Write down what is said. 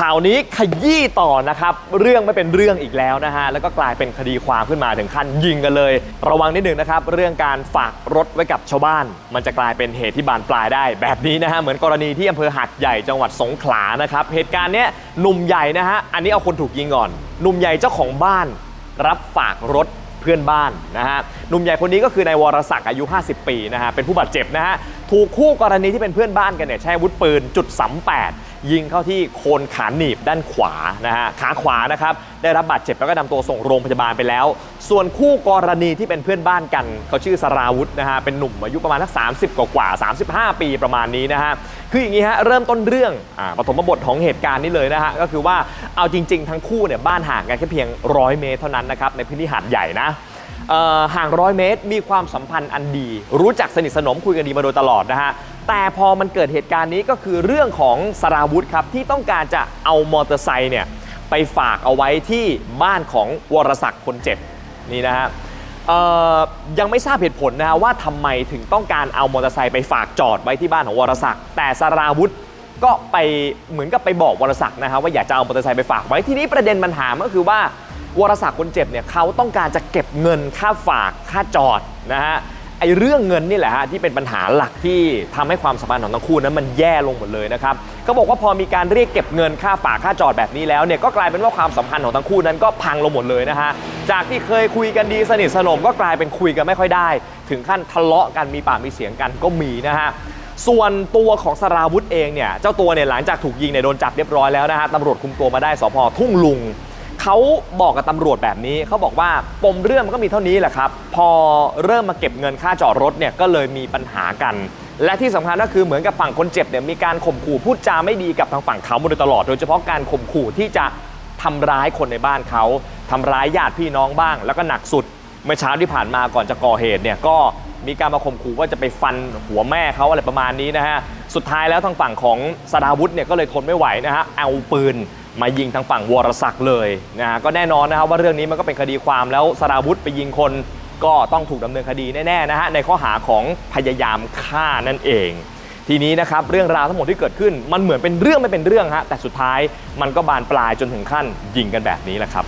ข่าวนี้ขยี้ต่อนะครับ เรื่องไม่เป็นเรื่องอีกแล้วนะฮะ แล้วก็กลายเป็นคดีความขึ้นมาถึงขั้นยิงกันเลย ระวังนิดหนึ่งนะครับ เรื่องการฝากรถไว้กับชาวบ้าน มันจะกลายเป็นเหตุที่บานปลายได้ แบบนี้นะฮะ เหมือนกรณีที่อำเภอหัดใหญ่จังหวัดสงขลานะครับ เหตุการณ์เนี้ยหนุ่มใหญ่นะฮะ อันนี้เอาคนถูกยิงก่อน หนุ่มใหญ่เจ้าของบ้าน รับฝากรถเพื่อนบ้านนะฮะ หนุ่มใหญ่คนนี้ก็คือนายวรศักดิ์อายุ 50 ปีนะฮะ เป็นผู้บาดเจ็บนะฮะ ถูกคู่กรณีที่เป็นเพื่อนบ้านกันเนี่ยใช้อาวุธปืนจุด38 ยิงเข้าที่โคนขาหนีบด้านขวานะฮะขาขวานะครับได้รับบาดเจ็บแล้วก็นำตัวส่งโรงพยาบาลไปแล้ว ส่วนคู่กรณีที่เป็นเพื่อนบ้านกันเขาชื่อสราวุธนะฮะเป็นหนุ่มอายุประมาณสัก30 กว่ากว่า 35 ปีประมาณนี้นะฮะคืออย่างนี้ฮะเริ่มต้นเรื่องอ่าปฐมบทของเหตุการณ์นี้เลยนะฮะก็คือว่าเอาจริง ๆ ทั้งคู่เนี่ยบ้านห่างกันแค่เพียง 100 เมตรเท่านั้นนะครับในพื้นที่หาดใหญ่นะห่างร้อยเมตร มีความสัมพันธ์อันดี รู้จักสนิทสนมคุยกันดีมาโดยตลอดนะฮะ แต่พอมันเกิดเหตุการณ์นี้ก็คือเรื่องของสราวุธครับที่ต้องการจะเอามอเตอร์ไซค์เนี่ยไปฝากเอาไว้ที่บ้านของวรศักดิ์คนเจ็บนี่นะฮะยังไม่ทราบเหตุผลนะฮะว่าทำไมถึงต้องการเอามอเตอร์ไซค์ไปฝากจอดไว้ที่บ้านของวรศักดิ์แต่สราวุธก็ไปเหมือนกับไปบอกวรศักดิ์นะฮะว่าอยากจะเอามอเตอร์ไซค์ไปฝากไว้ทีนี้ประเด็นปัญหาก็คือว่าวรศักดิ์คนเจ็บเนี่ยเขาต้องการจะเก็บเงินค่าฝากค่าจอดนะฮะ ไอ้เรื่องเงินนี่แหละฮะที่เป็นปัญหาหลักที่ทำให้ความสัมพันธ์ของทั้งคู่นั้นมันแย่ลงหมดเลยนะครับเขาบอกว่าพอมีการเรียกเก็บเงินค่าฝากค่าจอดแบบนี้แล้วเนี่ยก็กลายเป็นว่าความสัมพันธ์ของทั้งคู่นั้นก็พังลงหมดเลยนะฮะจากที่เคยคุยกันดีสนิทสนมก็กลายเป็นคุยกันไม่ค่อยได้ ถึงขั้นทะเลาะกันมีปากมีเสียงกันก็มีนะฮะส่วนตัวของสราวุธเองเนี่ยเจ้าตัวเนี่ยหลังจากถูกยิงเนี่ยโดนจับเรียบร้อยแล้วนะฮะตำรวจคุมตัวมาได้สพทุ่งลุง เขาบอกกับตำรวจแบบนี้เขาบอกว่าปมเรื่องมันก็มีเท่านี้แหละครับ พอเริ่มมาเก็บเงินค่าจอดรถเนี่ยก็เลยมีปัญหากัน และที่สำคัญก็คือเหมือนกับฝั่งคนเจ็บเนี่ยมีการข่มขู่พูดจาไม่ดีกับทางฝั่งเขามาโดยตลอด โดยเฉพาะการข่มขู่ที่จะทำร้ายคนในบ้านเขาทำร้ายญาติพี่น้องบ้าง แล้วก็หนักสุดเมื่อเช้าที่ผ่านมาก่อนจะก่อเหตุเนี่ยก็มีการมาข่มขู่ว่าจะไปฟันหัวแม่เขาอะไรประมาณนี้นะฮะ สุดท้ายแล้วทางฝั่งของสดาวุธเนี่ยก็เลยทนไม่ไหวนะฮะ เอาปืน มายิงทางฝั่งวรศักดิ์เลยนะฮะก็แน่นอนนะครับว่าเรื่องนี้มันก็เป็นคดีความแล้วสราวุธไปยิงคนก็ต้องถูกดำเนินคดีแน่ๆนะฮะในข้อหาของพยายามฆ่านั่นเอง ทีนี้นะครับเรื่องราวทั้งหมดที่เกิดขึ้นมันเหมือนเป็นเรื่องไม่เป็นเรื่องฮะแต่สุดท้ายมันก็บานปลายจนถึงขั้นยิงกันแบบนี้แหละครับ